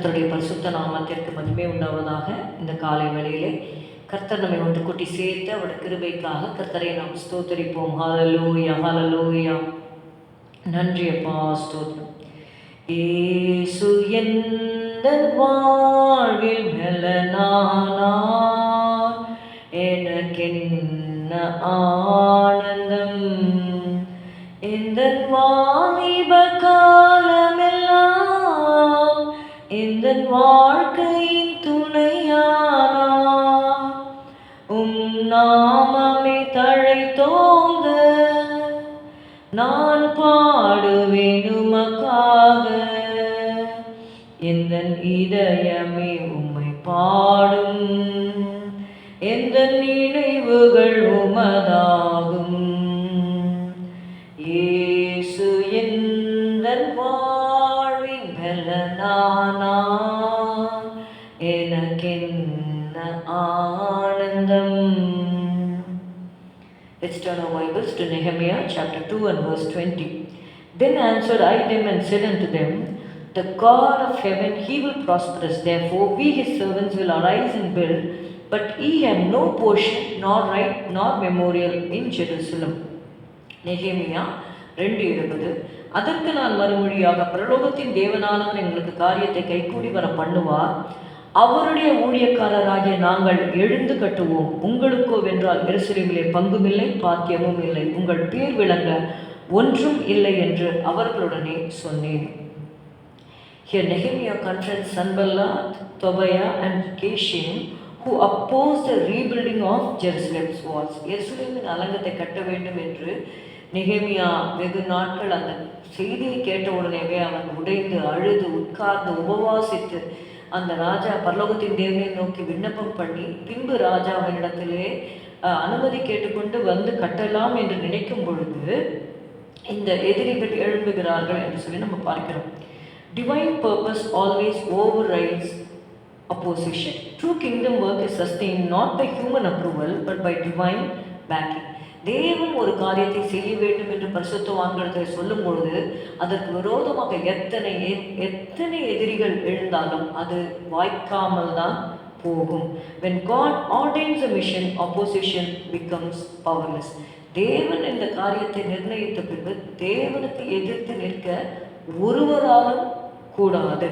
கர்த்தருடைய பரிசுத்த நாமத்திற்கு மதிமை உண்டாவதாக இந்த காலை வேளையிலே. கர்த்தர் நம்மை ஒன்று கூட்டி சேர்த்து அவருடைய கிருபைக்காக கர்த்தரை நாம் ஸ்தோத்தரிப்போம். ஹாலலூயா ஹாலலூயா நன்றி அப்பா ஸ்தோத்திரம். ஏசு எந்த வாழ்வில் மெலனானார்? எனக்கென்ன ஆள் ஓங்க நான் பாடுவேன் உமக்காக எந்த இதயமே உம்மை பாடும். எந்த நினைவுகள் உமதாகும். ஏசு எந்த வாழ்வின் பலனானா? எனக்கென்ன ஆ Let's turn our Bibles to Nehemiah chapter 2 and verse 20. Then answered I them and said unto them, The God of heaven, he will prosper us. Therefore, we his servants will arise and build, but ye have no portion, nor right, nor memorial in Jerusalem. நெகேமியா ரெண்டு இருபது அதற்கு நான் மறுமொழியாக பிரலோகத்தின் தேவனானவர் எங்களுக்கு காரியத்தை கைகூடி வர பண்ணுவார் அவருடைய ஊழியக்காரராகிய நாங்கள் எழுந்து கட்டுவோம். உங்களுக்கோ வென்றால் எருசலேமிலே பங்குமில்லை பாக்கியமும் இல்லை. உங்கள் பேர் விளங்க ஒன்றும் இல்லை என்று அவர்களுடனே சொன்னேன். Here Nehemiah confronts Sanballat, Tobiah and Geshem who opposed the rebuilding of Jerusalem's walls. எருசலேமின் அலங்கத்தை கட்ட வேண்டும் என்று நெகேமியா வெகு நாட்கள் அந்த செய்தியை கேட்ட உடனேவே அவன் உடைந்து அழுது உட்கார்ந்து உபவாசித்து அந்த ராஜா பரலோகத்தின் தேவனை நோக்கி விண்ணப்பம் பண்ணி பின்பு ராஜா அவனிடத்திலே அனுமதி கேட்டுக்கொண்டு வந்து கட்டலாம் என்று நினைக்கும் பொழுது இந்த எதிரிகள் எழும்புகிறார்கள் என்று சொல்லி நம்ம பார்க்கிறோம் divine purpose always overrides opposition. True kingdom work is sustained not by human approval but by divine backing. தேவன் ஒரு காரியத்தை செய்ய வேண்டும் என்று பரிசுத்தவான்களை சொல்லும் பொழுது அதற்கு விரோதமாக எத்தனை எத்தனை எதிரிகள் எழுந்தாலும் அது வாய்க்காமல் தான் போகும். When God ordains a mission opposition becomes powerless தேவன் இந்த காரியத்தை நிர்ணயித்த பின்பு தேவனுக்கு எதிர்த்து நிற்க ஒருவராலும் கூடாது.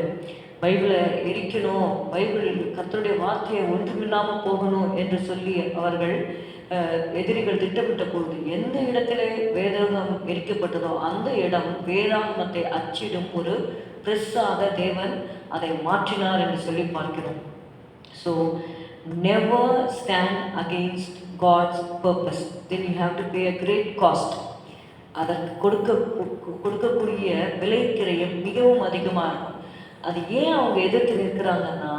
பைபிளை எரிக்கணும் பைபிளில் கத்தருடைய வார்த்தையை ஒன்றுமில்லாமல் போகணும் என்று சொல்லி அவர்கள் எதிரிகள் திட்டமிட்ட பொழுது எந்த இடத்துல வேதாகம் எரிக்கப்பட்டதோ அந்த இடம் வேதாகமத்தை அச்சிடும் ஒரு பிரஸ்ஸாக தேவன் அதை மாற்றினார் என்று சொல்லி பார்க்கிறோம். So never stand against God's purpose then you have to pay a great cost அதற்கு கொடுக்க கொடுக்கக்கூடிய விலைக்கிரையும் மிகவும் அதிகமாக இருக்கும். அது ஏன் அவங்க எதிர்த்து நிற்கிறாங்கன்னா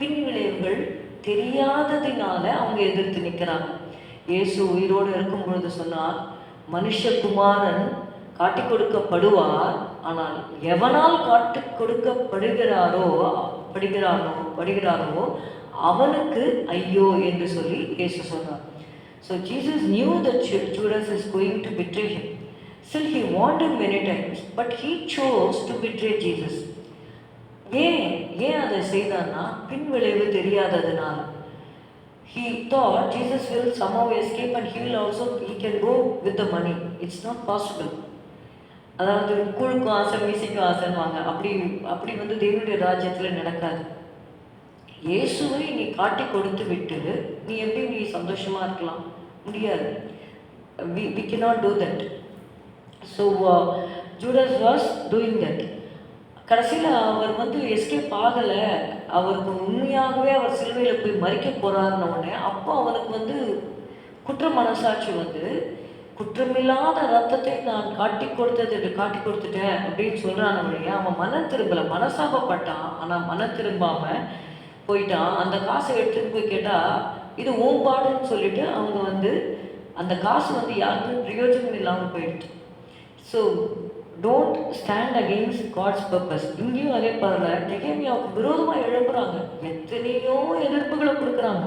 பின் விளைவுகள் தெரியாததினால அவங்க எதிர்த்து நிற்கிறாங்க. இயேசு உயிரோடு இருக்கும் பொழுது சொன்னார் மனுஷகுமாரன் காட்டிக் கொடுக்கப்படுவார் ஆனால் எவனால் காட்டிக் கொடுக்கப்படுகிறாரோ படுகிறானோ படுகிறாரோ அவனுக்கு ஐயோ என்று சொல்லி இயேசு சொன்னார். So Jesus knew the Ju- is going to betray him still he he many times but he chose to betray Jesus ஏன் ஏன் அதை செய்தான்னா பின் விளைவு தெரியாததுனால. He thought Jesus will somehow escape and he will also he can go with the money. It's not possible. அதாவது கூழுக்கும் ஆசை மீசைக்கும் ஆசைன்னுவாங்க. அப்படி அப்படி வந்து தேவனுடைய ராஜ்யத்தில் நடக்காது. இயேசுவை நீ காட்டி கொடுத்து விட்டு நீ எப்படி நீ சந்தோஷமாக இருக்கலாம்? முடியாது. We we cannot do that so Judas was doing that கடைசியில் அவர் வந்து எஸ்கேப் ஆகலை. அவருக்கு உண்மையாகவே அவர் சிலுவையில் போய் மறிக்க போகிறாருன்ன உடனே அப்போ அவனுக்கு வந்து குற்ற மனசாட்சி வந்து குற்றமில்லாத ரத்தத்தை நான் காட்டி கொடுத்தது காட்டி கொடுத்துட்டேன் அப்படின்னு சொல்கிறான் வழியே அவன் மனம் திரும்பலை மனசாபப்பட்டான். ஆனால் மனம் திரும்பாமல் போயிட்டான். அந்த காசை எடுத்துகிட்டு போய் கேட்டால் இது ஓம்பாடுன்னு சொல்லிட்டு அவங்க வந்து அந்த காசு வந்து யாருக்கும் பிரயோஜனம் இல்லாமல் போயிடுச்சு. So don't stand against God's purpose இங்கேயும் அதே பாருங்க. நெகேமியாவுக்கு விரோதமாக எழுப்புறாங்க. எத்தனையோ எதிர்ப்புகளை கொடுக்குறாங்க.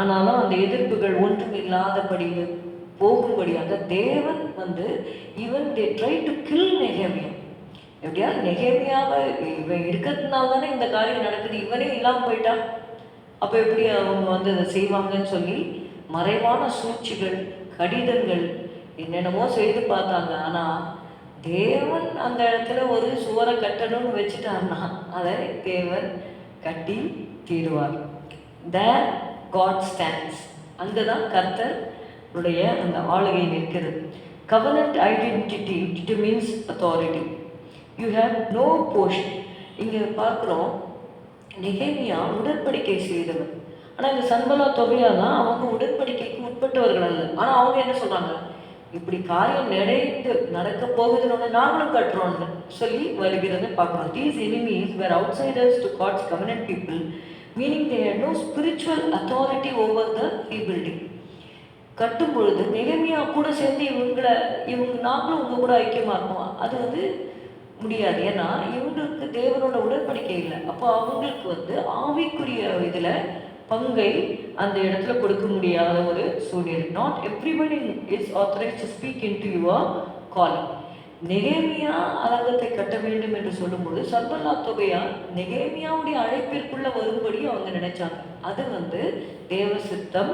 ஆனாலும் அந்த எதிர்ப்புகள் ஒன்றும் இல்லாதபடி போகும்படியாக தேவன் வந்து even they try to kill நெகேமியா. எப்படியா? நெகேமியாவை இவன் இருக்கிறதுனால தானே இந்த காரியம் நடக்குது. இவனே இல்லாமல் போயிட்டான் அப்போ எப்படி அவங்க வந்து அதை செய்வாங்கன்னு சொல்லி மறைவான சூழ்ச்சிகள் கடிதங்கள் என்னென்னமோ செய்து பார்த்தாங்க. ஆனால் தேவன் அந்த இடத்துல ஒரு சுவரை கட்டணும்னு வச்சுட்டான்னா அதை தேவன் கட்டி தீருவார். த காட் ஸ்டாண்ட்ஸ் அங்கே தான் கர்த்தருடைய அந்த ஆளுகை நிற்கிறது. Covenant identity determines authority you have no portion இங்கே பார்க்குறோம் நெகேமியா உடன்படிக்கை செய்தவர் ஆனால் இந்த சன்பலா தான் அவங்க உடன்படிக்கைக்கு உட்பட்டவர்கள் அல்ல. ஆனால் அவங்க என்ன சொல்கிறாங்க இப்படி காரியம் நிறைந்து நடக்க போகுதுன்னு நாங்களும் கட்டுறோம்னு சொல்லி வருகிறது பார்க்குறோம். These enemies were outsiders to God's covenant people meaning they had no spiritual authority over the rebuilding கட்டும் பொழுது நிகழ்மையாக கூட சேர்ந்து இவங்களை இவங்க நாங்களும் உங்கள் கூட ஐக்கியமாக இருக்கோம் அது வந்து முடியாது. ஏன்னா இவங்களுக்கு தேவனோட உடன்படிக்கை இல்லை. அப்போ அவங்களுக்கு வந்து ஆவிக்குரிய இதில் பங்கை அந்த இடத்துல கொடுக்க முடியாத ஒரு சூழ்நிலை. Not everybody is authorised to speak in to your calling நெகேமியா அலங்கத்தை கட்ட வேண்டும் என்று சொல்லும்போது சர்பல்லா தொகையா நெகேமியாவுடைய அழைப்பிற்குள்ள வரும்படி அவங்க நினைச்சாங்க. அது வந்து தேவ சித்தம்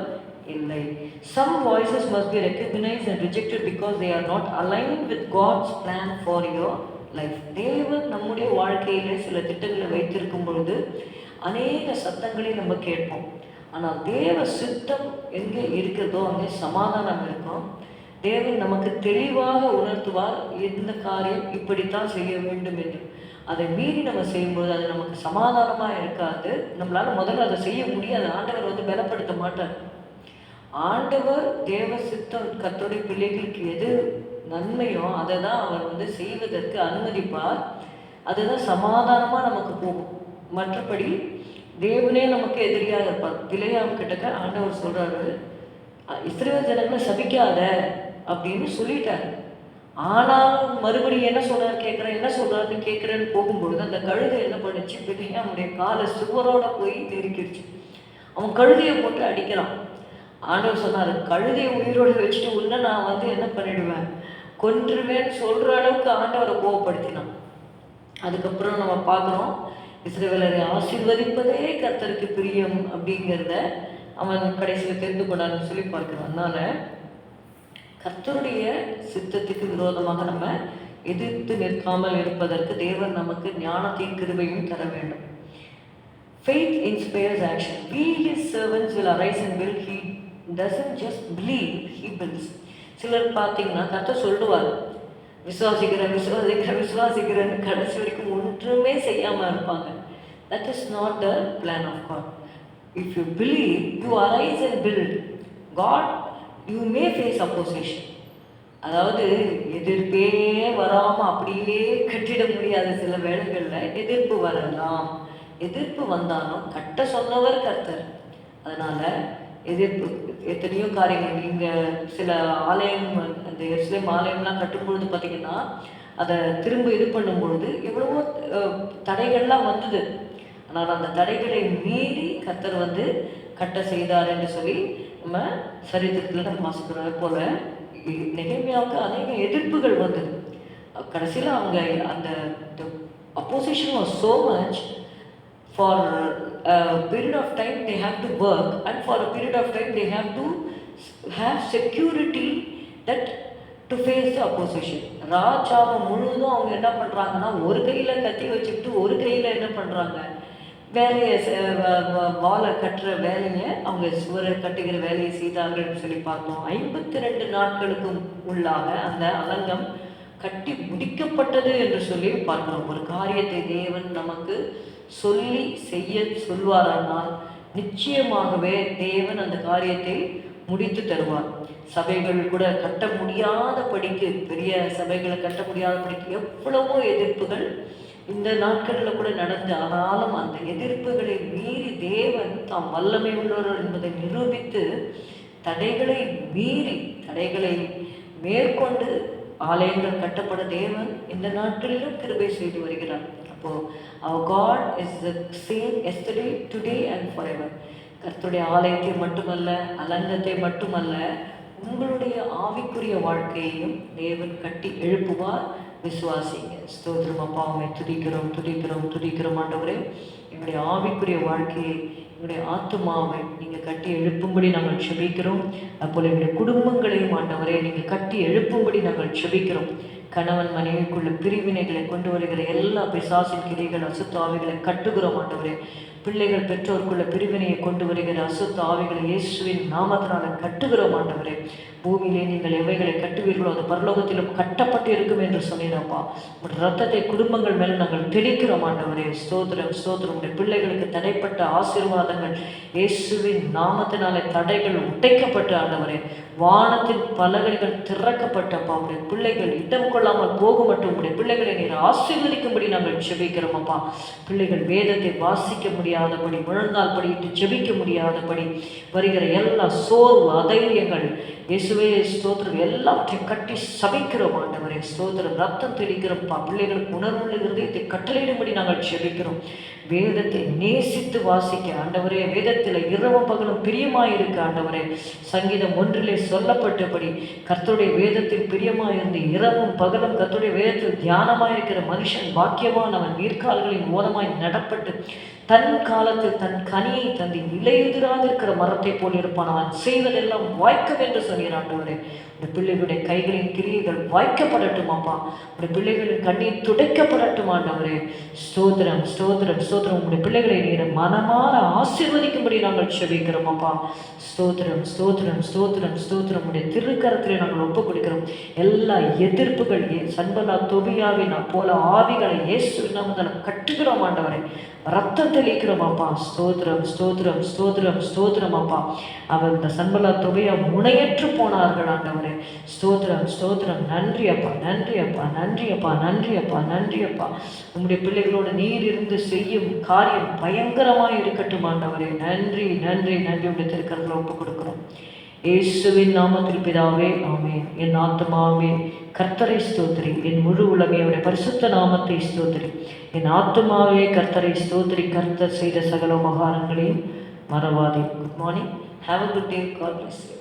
இல்லை. Some voices must be recognise and rejected because they are not align with God's plan for your life தேவன் நம்முடைய வாழ்க்கையிலே சில திட்டங்களை வைத்திருக்கும் பொழுது அநேக சத்தங்களை நம்ம கேட்போம். ஆனால் தேவ சித்தம் எங்கே இருக்கிறதோ அங்கே சமாதானம் இருக்கும். தேவன் நமக்கு தெளிவாக உணர்த்துவார் எந்த காரியம் இப்படித்தான் செய்ய வேண்டும் என்று. அதை மீறி நம்ம செய்யும்போது அது நமக்கு சமாதானமாக இருக்காது. நம்மளால முதல்ல அதை செய்ய முடியாது. ஆண்டவர் வந்து பலப்படுத்த மாட்டார். ஆண்டவர் தேவ சித்தம் கத்தோடைய பிள்ளைகளுக்கு எது நன்மையோ அதை தான் அவர் வந்து செய்வதற்கு அனுமதிப்பார். அதுதான் சமாதானமாக நமக்கு போகும். மற்றபடி தேவனே நமக்கு எதிரியாக இருப்பார். பிள்ளையாம் கிட்டக்க ஆண்டவர் சொல்றாரு இஸ்ரேல் ஜனங்களை சபிக்காத அப்படின்னு சொல்லிட்டார். ஆனாலும் மறுபடியும் என்ன சொல்றாரு கேட்குறேன் என்ன சொல்றாருன்னு கேட்குறேன்னு போகும்பொழுது அந்த கழுதை என்ன பண்ணுச்சு? பிள்ளையாமுடைய காலை சுவரோட போய் தெரிக்கிடுச்சு அவன் கழுதையை போட்டு அடிக்கிறான் ஆண்டவர் சொன்னார் கழுதையை உயிரோடு வச்சுட்டு உன்னை நான் வந்து என்ன பண்ணிடுவேன்? கொன்றுவேன்னு சொல்கிற அளவுக்கு ஆண்டவரை கோவப்படுத்தினான். அதுக்கப்புறம் நம்ம பார்க்குறோம் இஸ்ரேவேலரை ஆசீர்வதிப்பதே கர்த்தருக்கு பிரியம் அப்படிங்கிறத அவன் கடைசியில் தெரிந்து கொண்டான்னு சொல்லி பார்க்கிறான் அதனால கர்த்தருடைய சித்தத்துக்கு விரோதமாக நம்ம எதிர்த்து நிற்காமல் இருப்பதற்கு தேவன் நமக்கு ஞானத்தையும் கிருபையும் தர வேண்டும். Faith inspires action by his servants will arise and will he doesn't just believe he builds சிலர் பார்த்தீங்கன்னா கர்த்தர் சொல்லுவார் விசுவாசிக்கிறேன் விசுவாசிக்கிறேன் விசுவாசிக்கிறேன்னு கடைசி வரைக்கும் ஒன்றுமே செய்யாமல் இருப்பாங்க. That is not a plan of God if you believe you arise and build God you may face opposition அதாவது எதிர்ப்பே வராமல் அப்படியே கட்டிட முடியாத சில வேலைகளில் எதிர்ப்பு வரலாம். எதிர்ப்பு வந்தாலும் கட்ட சொன்னவர் கர்த்தர். அதனால் எதிர்ப்பு எத்தனையோ காரியங்கள். இங்கே சில ஆலயம் அந்த எஸ்லேம் ஆலயம்லாம் கட்டும்பொழுது பார்த்தீங்கன்னா அதை திரும்ப இது பண்ணும்பொழுது எவ்வளவோ தடைகள்லாம் வந்தது. ஆனால் அந்த தடைகளை மீறி கத்தர் வந்து கட்ட செய்தார் என்று சொல்லி நம்ம சரித்திரத்தில் நம்ம வாசிக்கிறத போல நெகேமியாவுக்கு அநேக எதிர்ப்புகள் வந்தது. கடைசியில் அவங்க அந்த opposition was so much for a period of time they have to work and for a period of time they have to have security that to face opposition ராஜாவை முழுவதும் அவங்க என்ன பண்ணுறாங்கன்னா ஒரு கையில் கத்தி வச்சுக்கிட்டு ஒரு கையில் என்ன பண்ணுறாங்க வேலையை செ- வாழை கட்டுற வேலையை அவங்க சுவரை கட்டுகிற வேலையை செய்தாங்கன்னு சொல்லி பார்த்தோம். ஐம்பத்தி ரெண்டு நாட்களுக்கு உள்ளாக அந்த அலங்கம் கட்டி முடிக்கப்பட்டது என்று சொல்லி பார்க்குறோம் ஒரு காரியத்தை தேவன் நமக்கு சொல்லி செய்ய சொல்வாரானால் நிச்சயமாகவே தேவன் அந்த காரியத்தை முடித்து தருவார். சபைகள் கூட கட்ட முடியாத படிக்கு பெரிய சபைகளை கட்ட முடியாத படிக்கு எவ்வளவோ எதிர்ப்புகள் இந்த நாட்களில் கூட நடந்து ஆனாலும் அந்த எதிர்ப்புகளை மீறி தேவன் தாம் வல்லமை உள்ளவர் என்பதை நிரூபித்து தடைகளை மீறி தடைகளை மேற்கொண்டு ஆலயங்கள் கட்டப்பட தேவன் இந்த நாட்களிலும் கிருபை செய்து வருகிறார். அப்போ அவர் God is the same yesterday today and forever கர்த்தருடைய ஆலயத்தை மட்டுமல்ல அலங்கத்தை மட்டுமல்ல உங்களுடைய ஆவிக்குரிய வாழ்க்கையையும் தேவன் கட்டி எழுப்புவார். விசுவாசிங்க. ஸ்தோத்திரம் அப்பா உண்மை துதிக்கிறோம் துதிக்கிறோம் துதிக்கிறோம் ஆண்டவரே. எங்களுடைய ஆவிக்குரிய வாழ்க்கையை எங்களுடைய ஆத்துமாவை நீங்கள் கட்டி எழுப்பும்படி நாங்கள் செபிக்கிறோம். அப்போது எங்களுடைய குடும்பங்களையும் ஆண்டவரை நீங்கள் கட்டி எழுப்பும்படி நாங்கள் செபிக்கிறோம். கணவன் மனைவிக்குள்ள பிரிவினைகளை கொண்டு வருகிற எல்லா பிசாசின் அசுத்து ஆவிகளை கட்டுகிறோம் ஆண்டவரே. பிள்ளைகள் பெற்றோருக்குள்ள பிரிவினையை கொண்டு வருகிற அசுத்த ஆவிகளை இயேசுவின் நாமத்தினால கட்டுகிறோம் ஆண்டவரே. பூமியிலே நீங்கள் எவைகளை கட்டுவீர்களோ அது பரலோகத்திலும் கட்டப்பட்டு இருக்கும் என்று சொன்னீரப்பா ரத்தத்தை குடும்பங்கள் மேல் நாங்கள் தெளிக்கிறோம் ஆண்டவரே. ஸ்தோத்திரம் ஸ்தோத்திரம். உடைய பிள்ளைகளுக்கு தடைப்பட்ட ஆசீர்வாதங்கள். இயேசுவின் நாமத்தினாலே தடைகள் உடைக்கப்பட்டு ஆண்டவரே. வானத்தின் பலகைகள் திறக்கப்பட்டப்பா. உடைய பிள்ளைகள் இடம் கொள்ளாமல் போக மட்டும் உடைய பிள்ளைகளை நீர் ஆசீர்வதிக்கும்படி நாங்கள் செபிக்கிறோம் அப்பா பிள்ளைகள் வேதத்தை வாசிக்க முடியாதபடி முழங்கால் படியிட்டு செபிக்க முடியாதபடி வருகிற எல்லா சோர்வு அதைரியங்கள் இயேசுவே ஸ்தோத்திரம். எல்லாவற்றையும் கட்டி சபைக்கிறோம் ஆண்டவரே. ஸ்தோத்திரம் ரத்தம் தெளிக்கிறோம் பிள்ளைகளுக்கு உணர்வுள்ள இருதயத்தை கட்டளையிடும்படி நாங்கள் செபிக்கிறோம் வேதத்தை நேசித்து வாசிக்க ஆண்டவரே வேதத்தில் இரவும் பகலும் பிரியமாயிருக்க ஆண்டவரே. சங்கீதம் ஒன்றிலே சொல்லப்பட்டபடி கர்த்தருடைய வேதத்தில் பிரியமாயிருந்து இரவும் பகலும் கர்த்தருடைய வேதத்தில் தியானமாயிருக்கிற மனுஷன் பாக்கியமானவன் நீர்கால்களின் ஓரமாய் நடப்பட்டு தன் காலத்தில் தன் கனியை தந்தி இலையுதிராக இருக்கிற மரத்தை போல் இருப்பான். அவன் செய்வதெல்லாம் வாய்க்கும் என்று சொல்கிறான் ஆண்டவரே. இந்த பிள்ளைகளுடைய கைகளின் கிரியைகள் வாய்க்கப்படட்டும் அப்பா இந்த பிள்ளைகளின் கண்ணீர் துடைக்கப்படட்டும் ஆண்டவரே. ஸ்தோத்திரம் ஸ்தோத்திரம் ஸ்தோத்திரம். உங்களுடைய பிள்ளைகளை நீர் மனமாற ஆசீர்வதிக்கும்படி நாங்கள் செபிக்கிறோம் அப்பா. ஸ்தோத்திரம் ஸ்தோத்திரம் ஸ்தோத்திரம் ஸ்தோத்திரம். உடைய திருக்கரத்திலே நாங்கள் ஒப்புக் கொடுக்கிறோம் எல்லா எதிர்ப்புகள் சன்பலா நான் போல ஆவிகளை இயேசு நாமத்தில் கட்டுகிறோம் ஆண்டவரே. ரத்தம் தெளிக்கிறோம் அப்பா. ஸ்தோத்திரம் ஸ்தோத்திரம் ஸ்தோத்திரம் ஸ்தோத்திரம் அப்பா. அவர் இந்த சன்பலா தொகையா முனையற்று போனார்கள் ஆண்டவரே. ஸ்தோத்திரம் ஸ்தோத்திரம். நன்றி அப்பா. நன்றி அப்பா. நன்றி அப்பா. நன்றி அப்பா. நன்றி அப்பா. உங்களுடைய பிள்ளைகளோட நீர் இருந்து செய்யும் காரியம் பயங்கரமாக இருக்கட்டும் ஆண்டவரே. நன்றி நன்றி நன்றி உடைய திருக்கரத்தில் ஒப்பு கொடுக்குறோம். இயேசுவின் நாமத்தில் பிதாவே ஆமேன். என் ஆத்மாவே கர்த்தரை ஸ்தோத்திரி. என் முழு உலகையோட பரிசுத்த நாமத்தை ஸ்தோத்திரி. என் ஆத்மாவே கர்த்தரை ஸ்தோத்திரி. கர்த்தர் செய்த சகல உபகாரங்களையும் மறவாதே. Good morning have a good day God bless you